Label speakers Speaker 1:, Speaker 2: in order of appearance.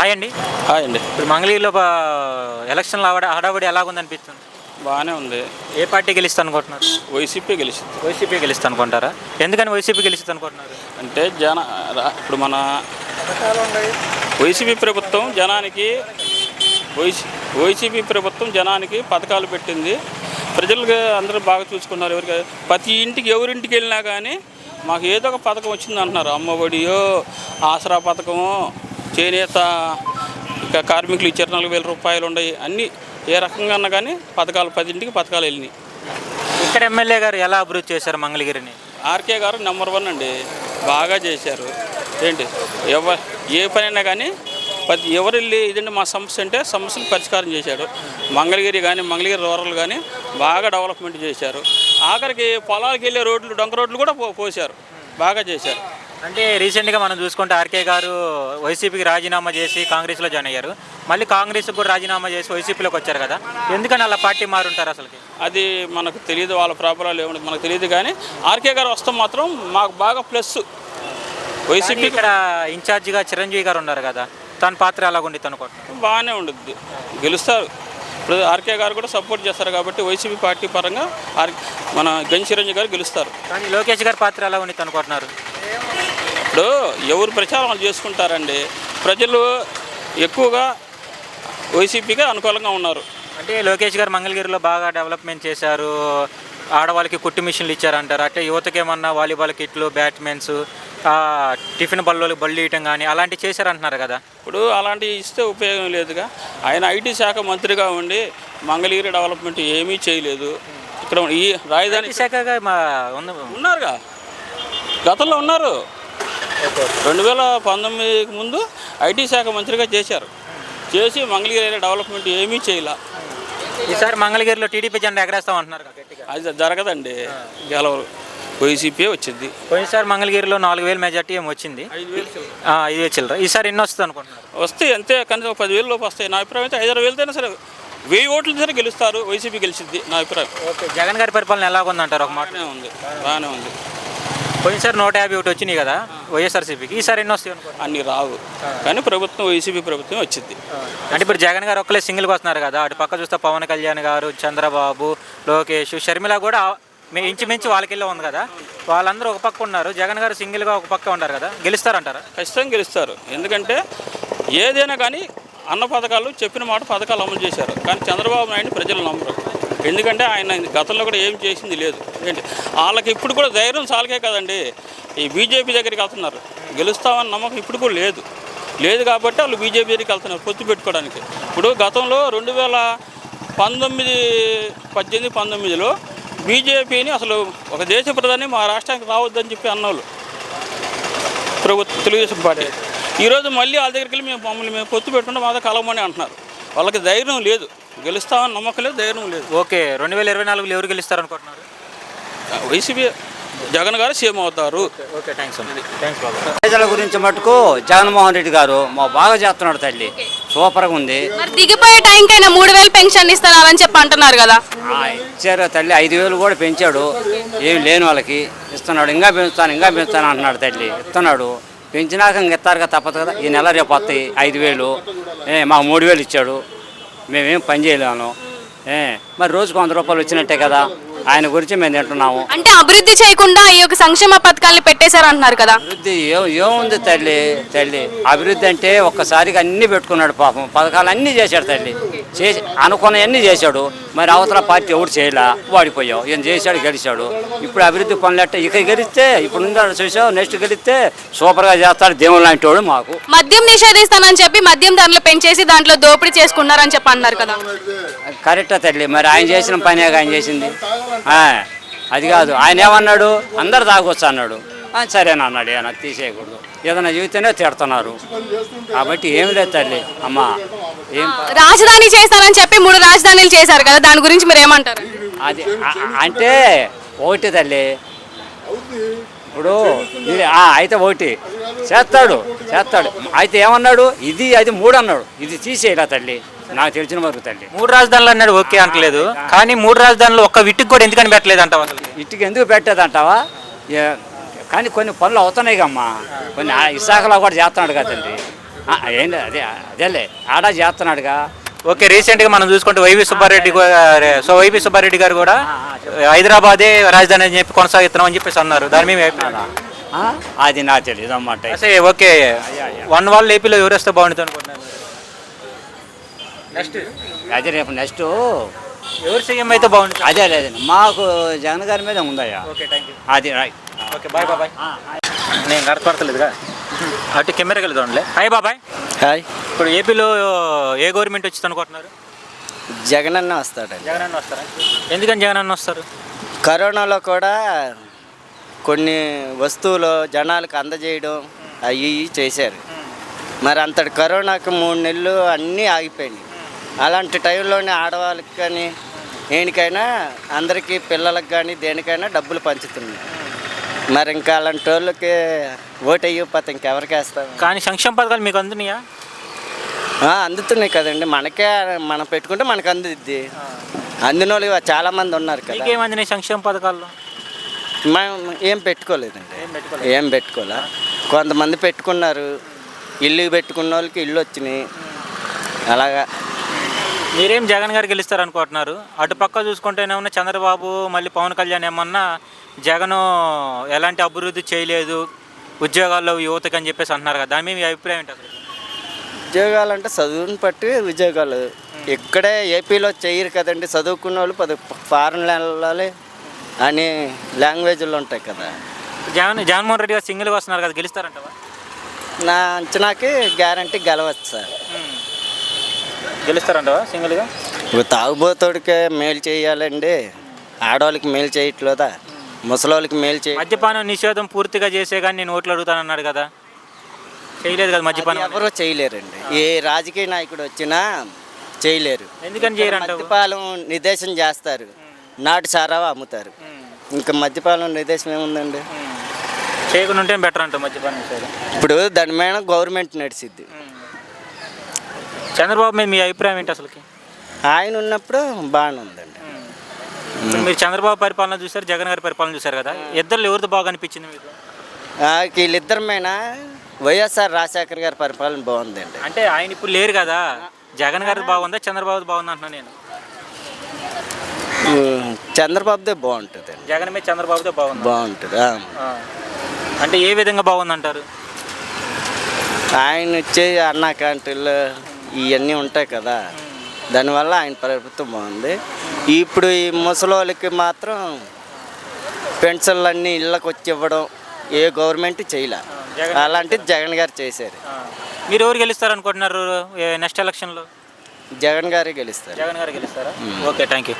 Speaker 1: Hi అండి.
Speaker 2: Hi అండి.
Speaker 1: ఇప్పుడు మంగళగిరిలో ఎలక్షన్లో హడావుడి ఎలాగుందనిపిస్తుంది
Speaker 2: బాగానే ఉంది.
Speaker 1: ఏ పార్టీ గెలుస్తుంది అనుకుంటున్నారు?
Speaker 2: వైసీపీ గెలిచింది
Speaker 1: వైసీపీ గెలుస్తుంది అనుకుంటారా? ఎందుకని వైసీపీ గెలుస్తుంది అనుకుంటున్నారు?
Speaker 2: అంటే జన ఇప్పుడు మన వైసీపీ ప్రభుత్వం జనానికి వైసీ వైసీపీ ప్రభుత్వం జనానికి పథకాలు పెట్టింది. ప్రజలకు అందరూ బాగా చూసుకున్నారు. ఎవరికి ప్రతి ఇంటికి ఎవరింటికి వెళ్ళినా కానీ మాకు ఏదో ఒక పథకం వచ్చింది అంటున్నారు అమ్మఒడియో ఆసరా పథకమో చేనేత ఇక కార్మికులు ఇచ్చారు నాలుగు వేల రూపాయలు ఉన్నాయి అన్నీ ఏ రకంగా అన్నా కానీ పథకాలు పది ఇంటికి పథకాలు వెళ్ళినాయి.
Speaker 1: ఇక్కడ ఎమ్మెల్యే గారు ఎలా అభివృద్ధి చేశారు మంగళగిరిని?
Speaker 2: ఆర్కే గారు నెంబర్ వన్ అండి. బాగా చేశారు. ఏంటి? ఎవ ఏ పనైనా కానీ ప్రతి ఎవరు వెళ్ళి ఇదండి మా సమస్య అంటే సమస్యను పరిష్కారం చేశాడు. మంగళగిరి కానీ మంగళగిరి రూరల్ కానీ బాగా డెవలప్మెంట్ చేశారు. ఆఖరికి పొలాలకు వెళ్ళే రోడ్లు డొంక రోడ్లు కూడా పో పోసారు బాగా చేశారు.
Speaker 1: అంటే రీసెంట్గా మనం చూసుకుంటే ఆర్కే గారు వైసీపీకి రాజీనామా చేసి కాంగ్రెస్లో జాయిన్ అయ్యారు. మళ్ళీ కాంగ్రెస్కి కూడా రాజీనామా చేసి వైసీపీలోకి వచ్చారు కదా. ఎందుకని అలా పార్టీ మారుంటారు అసలుకి?
Speaker 2: అది మనకు తెలియదు వాళ్ళ ప్రాబ్లాలు ఏమిటి మనకు తెలియదు కానీ ఆర్కే గారు వస్తే మాత్రం మాకు బాగా ప్లస్. వైసీపీ
Speaker 1: ఇక్కడ ఇన్ఛార్జిగా చిరంజీవి గారు ఉన్నారు కదా తన పాత్ర ఎలాగుండిద్ది అనుకుంటున్నారు
Speaker 2: బాగానే ఉండుద్ది. గెలుస్తారు. ఇప్పుడు ఆర్కే గారు కూడా సపోర్ట్ చేస్తారు కాబట్టి వైసీపీ పార్టీ పరంగా ఆర్ మన గన్ చిరంజీవి గారు గెలుస్తారు.
Speaker 1: కానీ లోకేష్ గారి పాత్ర ఎలా ఉండిద్ది అనుకుంటున్నారు
Speaker 2: ఇప్పుడు ఎవరు ప్రచారం వాళ్ళు చేసుకుంటారండి? ప్రజలు ఎక్కువగా వైసీపీగా అనుకూలంగా ఉన్నారు.
Speaker 1: అంటే లోకేష్ గారు మంగళగిరిలో బాగా డెవలప్మెంట్ చేశారు. ఆడవాళ్ళకి కుట్టు మిషన్లు ఇచ్చారంటారు. అంటే యువతకి ఏమన్నా వాలీబాల్ కిట్లు బ్యాట్మెన్స్ టిఫిన్ బళ్ళు బళ్ళు ఇయటం కానీ అలాంటివి చేశారంటున్నారు కదా?
Speaker 2: ఇప్పుడు అలాంటివి ఇస్తే ఉపయోగం లేదుగా. ఆయన ఐటీ శాఖ మంత్రిగా ఉండి మంగళగిరి డెవలప్మెంట్ ఏమీ చేయలేదు. ఇక్కడ ఈ రాజధాని
Speaker 1: శాఖగా
Speaker 2: ఉన్నారుగా. గతంలో ఉన్నారు. రెండు వేల పంతొమ్మిదికి ముందు ఐటీ శాఖ మంత్రిగా చేశారు. చేసి మంగళగిరి ఏరియా డెవలప్మెంట్ ఏమీ చేయలే.
Speaker 1: ఈసారి మంగళగిరిలో టీడీపీ జెండా ఎగరేస్తాం అంటున్నారు
Speaker 2: అది జరగదండి. గెలవరు. వైసీపీ వచ్చింది.
Speaker 1: పోయినసారి మంగళగిరిలో నాలుగు వేల మెజార్టీ ఏమి వచ్చింది.
Speaker 2: ఐదు వేలు
Speaker 1: చిల్లర. ఈసారి ఎన్ని వస్తుంది అనుకుంటున్నారు?
Speaker 2: వస్తాయి అంతే కనీసం పదివేల లోపు వస్తాయి. నా అభిప్రాయం అయితే ఐదారు వేలతోనే సరే వెయ్యి ఓట్లు సరే గెలుస్తారు. వైసీపీ గెలిచిద్ది నా అభిప్రాయం.
Speaker 1: ఓకే జగన్ గారి పరిపాలన ఎలాగుందంటారు ఒక మాట?
Speaker 2: బాగానే ఉంది. బాగానే ఉంది.
Speaker 1: పోయినసారి నూట యాభై ఒకటి వచ్చినాయి కదా వైఎస్ఆర్సీపీకి ఈసారి ఎన్ని వస్తాయి అనుకుంటున్నారు?
Speaker 2: అన్ని రావు. కానీ ప్రభుత్వం వైసీపీ ప్రభుత్వం వచ్చింది.
Speaker 1: అంటే ఇప్పుడు జగన్ గారు ఒక్కలే సింగిల్గా వస్తున్నారు కదా అటు పక్క చూస్తే పవన్ కళ్యాణ్ గారు చంద్రబాబు లోకేష్ షర్మిల కూడా మీ ఇంచుమించు వాళ్ళకెళ్ళి ఉంది కదా. వాళ్ళందరూ ఒక పక్క ఉన్నారు జగన్ గారు సింగిల్గా ఒక పక్క ఉన్నారు కదా. గెలుస్తారంటారా?
Speaker 2: ఖచ్చితంగా గెలుస్తారు. ఎందుకంటే ఏదైనా కానీ అన్న పథకాలు చెప్పిన మాట పథకాలు అమలు చేశారు. కానీ చంద్రబాబు నాయుడు ప్రజలు నమ్మరు. ఎందుకంటే ఆయన గతంలో కూడా ఏం చేసింది లేదు. ఏంటి? వాళ్ళకి ఇప్పుడు కూడా ధైర్యం చాలకే కదండి. ఈ బీజేపీ దగ్గరికి వెళ్తున్నారు. గెలుస్తామని నమ్మకం ఇప్పుడు కూడా లేదు. లేదు కాబట్టి వాళ్ళు బీజేపీ దగ్గరికి వెళ్తున్నారు పొత్తు పెట్టుకోవడానికి. ఇప్పుడు గతంలో రెండు వేల పంతొమ్మిది పద్దెనిమిది పంతొమ్మిదిలో బీజేపీని అసలు ఒక దేశ ప్రధాని మా రాష్ట్రానికి రావద్దని చెప్పి అన్నోళ్ళు. ప్రభుత్వం తెలుగుదేశం పార్టీ. ఈరోజు మళ్ళీ వాళ్ళ దగ్గరికి వెళ్ళి మేము మమ్మల్ని మేము పొత్తు పెట్టుకుంటే మాతో కలవమని అంటున్నారు. వాళ్ళకి ధైర్యం లేదు. గెలుస్తామని నమ్మకం లేదు ధైర్యం లేదు.
Speaker 1: ఓకే రెండు వేల ఇరవై నాలుగులో ఎవరు గెలుస్తారు అనుకుంటున్నారు?
Speaker 2: వైసీపీ జగన్ గారు సీఎం అవుతారు.
Speaker 1: ఓకే థ్యాంక్స్ థ్యాంక్స్ బాబు.
Speaker 3: ప్రజల గురించి మటుకు జగన్మోహన్ రెడ్డి గారు మా బాగా చేస్తున్నాడు తల్లి. సూపర్గా ఉంది.
Speaker 4: మరి దిగిపోయే టైంకైనా మూడు వేలు పెన్షన్ ఇస్తున్నారని చెప్పి అంటున్నారు కదా.
Speaker 3: ఇచ్చారు తల్లి ఐదు వేలు కూడా పెంచాడు. ఏం లేని వాళ్ళకి ఇస్తున్నాడు. ఇంకా పెంచుతాను ఇంకా పెంచుతాను అంటున్నాడు తల్లి. ఇస్తున్నాడు. పెంచినాక ఇంక ఇస్తారుగా తప్పదు కదా. ఈ నెల రేపు వస్తాయి ఐదు వేలు. ఏ మాకు మూడు వేలు ఇచ్చాడు. మేమేం పని చేయలేము. ఏ మరి రోజుకు వంద రూపాయలు వచ్చినట్టే కదా. ఆయన గురించి మేము తింటున్నాము.
Speaker 4: అంటే అభివృద్ధి చేయకుండా ఈ యొక్క సంక్షేమ పథకాల్ని పెట్టేశారు అంటున్నారు కదా.
Speaker 3: అభివృద్ధి ఏ- ఏముంది తల్లి తల్లి? అభివృద్ధి అంటే ఒక్కసారిగా అన్ని పెట్టుకున్నాడు పాపం. పథకాలు అన్నీ చేశాడు తల్లి. చేసి అనుకున్నవన్నీ చేశాడు. మరి అవతల పార్టీ ఎవడు చేయలే? వాడిపోయావు ఈయన చేశాడు గెలిచాడు. ఇప్పుడు అభివృద్ధి పనులట్టే ఇక గెలిస్తే ఇప్పుడు చూసావు నెక్స్ట్ గెలిస్తే సూపర్గా చేస్తాడు దేవుడు లాంటి వాడు మాకు.
Speaker 4: మద్యం నిషేధిస్తానని చెప్పి మద్యం ధరలు పెంచేసి దాంట్లో దోపిడీ చేసుకున్నారని చెప్పి అన్నారు కదా.
Speaker 3: కరెక్టా తల్లి మరి ఆయన చేసిన పనే ఆయన చేసింది. అది కాదు. ఆయన ఏమన్నాడు? అందరు తాగొచ్చు అన్నాడు. సరేనా అన్నాడు ఏమన్నా తీసేయకూడదు. ఏదైనా చెబితేనే తిడుతున్నారు. కాబట్టి ఏం లేదు తల్లి. అమ్మా ఏం
Speaker 4: రాజధాని చేస్తానని చెప్పి మూడు రాజధానులు చేశారు కదా దాని గురించి మీరు ఏమంటారు?
Speaker 3: అది అంటే ఒకటి తల్లి. ఇప్పుడు అయితే ఒకటి చేస్తాడు చేస్తాడు. అయితే ఏమన్నాడు? ఇది అది మూడు అన్నాడు. ఇది తీసేయలా తల్లి. నాకు తెలిసిన వరకు తల్లి.
Speaker 1: మూడు రాజధానులు అన్నాడు ఓకే అంటలేదు కానీ మూడు రాజధానులు ఒక్క విట్టుకు కూడా ఎందుకని పెట్టలేదు అంటావు
Speaker 3: ఇటుకి ఎందుకు పెట్టేదంటావా? ఏ- కానీ కొన్ని పనులు అవుతున్నాయి కమ్మా కొన్ని ఆ విశాఖలో కూడా చేస్తున్నాడు కదండి ఆ, ఏం లేదు అదే అదేలే. ఆడా చేస్తున్నాడుగా.
Speaker 1: ఓకే రీసెంట్గా మనం చూసుకుంటే వైవి సుబ్బారెడ్డి గారు సో వైవి సుబ్బారెడ్డి గారు కూడా హైదరాబాదే రాజధాని అని చెప్పి కొనసాగిస్తున్నాం అని చెప్పేసి అన్నారు. దాని మీద
Speaker 3: అది? నాకు తెలియదు అన్నమాట
Speaker 1: ఓకే. వన్ వాళ్ళు ఏపీలో ఎవరు వస్తే బాగుంటుంది అనుకుంటున్నారు? నెక్స్ట్.
Speaker 3: అదే రేపు నెక్స్ట్.
Speaker 1: ఎవరు సీఎం అయితే బాగుంటుంది?
Speaker 3: అదే లేదండి మాకు జగన్ గారి మీద ఉందయ్యా.
Speaker 1: ఓకే థ్యాంక్ యూ
Speaker 3: అది రైట్.
Speaker 1: ఓకే బాయ్ బాబాయ్. నేను కడపడతలేదుగా అటు కెమెరాకి వెళ్దాంలే హాయ్ బాబాయ్.
Speaker 5: హాయ్.
Speaker 1: ఇప్పుడు ఏపీలో ఏ గవర్నమెంట్ వచ్చింది అనుకుంటున్నారు
Speaker 5: జగన్ అన్న వస్తాడండి.
Speaker 1: జగన్ అన్న వస్తారా? ఎందుకని జగన్ అన్న వస్తారు?
Speaker 5: కరోనాలో కూడా కొన్ని వస్తువులు జనాలకు అందజేయడం అవి చేశారు. మరి అంతటి కరోనాకు మూడు నెలలు అన్నీ ఆగిపోయినాయి. అలాంటి టైంలోనే ఆడవాళ్ళకి కానీ దేనికైనా అందరికీ పిల్లలకు కానీ దేనికైనా డబ్బులు పంచుతున్నాయి. మరి ఇంకా అలాంటి వాళ్ళకి ఓటు అయ్యకపోతే ఇంకెవరికి వేస్తాం?
Speaker 1: కానీ సంక్షేమ పథకాలు మీకు అందుతున్నాయా?
Speaker 5: ఆ, అందుతున్నాయి కదండి. మనకే మనం పెట్టుకుంటే మనకు అందుద్ది. అందిన వాళ్ళు చాలామంది ఉన్నారు కదా.
Speaker 1: మీకేం అందినాయి సంక్షేమ పథకాల్లో
Speaker 5: మనం ఏం పెట్టుకోలేదండి. ఏం పెట్టుకోలే. కొంతమంది పెట్టుకున్నారు. ఇల్లు పెట్టుకున్న వాళ్ళకి ఇల్లు వచ్చినాయి. అలాగా.
Speaker 1: మీరేం జగన్ గారు గెలుస్తారు అనుకుంటున్నారు అటు పక్క చూసుకుంటేనేమన్నా చంద్రబాబు మళ్ళీ పవన్ కళ్యాణ్ ఏమన్నా జగన్ ఎలాంటి అభివృద్ధి చేయలేదు ఉద్యోగాల్లో యువతకు అని చెప్పేసి అంటున్నారు కదా దాని మీద మీ అభిప్రాయం ఏంటి అసలు?
Speaker 5: ఉద్యోగాలు అంటే చదువుని బట్టి ఉద్యోగాలు. ఇక్కడే ఏపీలో చేయరు కదండి చదువుకున్న వాళ్ళు పది ఫారెన్ వెళ్ళాలి అని లాంగ్వేజ్లు ఉంటాయి కదా.
Speaker 1: జగన్ జగన్మోహన్ రెడ్డి గారు సింగిల్గా వస్తున్నారు కదా గెలుస్తారంటవా?
Speaker 5: నా అంచనాకి గ్యారంటీ గెలవచ్చు సార్.
Speaker 1: గెలుస్తారంటవా సింగిల్గా?
Speaker 5: ఇప్పుడు తాగుబోతోడికే మేలు చేయాలండి. ఆడవాళ్ళకి మేలు చేయట్లేదా? ముసలోళ్ళకి మేలు చేయ
Speaker 1: మద్యపానం నిషేధం పూర్తిగా చేసే కానీ నేను ఓట్లు అడుగుతానన్నాడు కదా. చేయలేదు కదా మద్యపానం
Speaker 5: ఎవరూ చేయలేరండి. ఏ రాజకీయ నాయకుడు వచ్చినా చేయలేరు.
Speaker 1: ఎందుకని చేయరంటావు?
Speaker 5: మద్యపాలం నిర్దేశం చేస్తారు. నాటు సారా అమ్ముతారు. ఇంకా మద్యపాలం నిర్దేశం ఏముందండి?
Speaker 1: చేయకుండా ఉంటే బెటర్ అంటావు మద్యపానం
Speaker 5: ఇప్పుడు దాని మీద గవర్నమెంట్ నడిచిద్ది.
Speaker 1: చంద్రబాబు మీద మీ అభిప్రాయం ఏంటి అసలుకి?
Speaker 5: ఆయన ఉన్నప్పుడు బాగానే ఉందండి.
Speaker 1: మీరు చంద్రబాబు పరిపాలన చూశారు జగన్ గారి పరిపాలన చూశారు కదా? ఇద్దరు ఎవరిది బాగా అనిపించింది మీకు?
Speaker 5: ఆ, వీళ్ళిద్దరి మీద వైఎస్ఆర్ రాజశేఖర్ గారి పరిపాలన బాగుందండి.
Speaker 1: అంటే ఆయన ఇప్పుడు లేరు కదా? జగన్ గారిది బాగుందా చంద్రబాబు బాగుందా అంటున్నా నేను?
Speaker 5: చంద్రబాబుదే బాగుంటుందండి.
Speaker 1: జగన్ మీద చంద్రబాబుతో బాగుంది?
Speaker 5: బాగుంటుంది.
Speaker 1: అంటే ఏ విధంగా బాగుందంటారు?
Speaker 5: ఆయన వచ్చే అన్నా క్యాంటీన్లు ఇవన్నీ ఉంటాయి కదా. దానివల్ల ఆయన ప్రభుత్వం బాగుంది. ఇప్పుడు ఈ ముసలోళ్ళకి మాత్రం పెన్షన్లు అన్నీ ఇళ్ళకి వచ్చి ఇవ్వడం ఏ గవర్నమెంట్ చేయలే. అలాంటిది జగన్ గారు చేశారు.
Speaker 1: మీరు ఎవరు గెలుస్తారు అనుకుంటున్నారు నెక్స్ట్ ఎలక్షన్లో?
Speaker 5: జగన్ గారే గెలుస్తారు.
Speaker 1: జగన్ గారు గెలుస్తారా? Okay thank you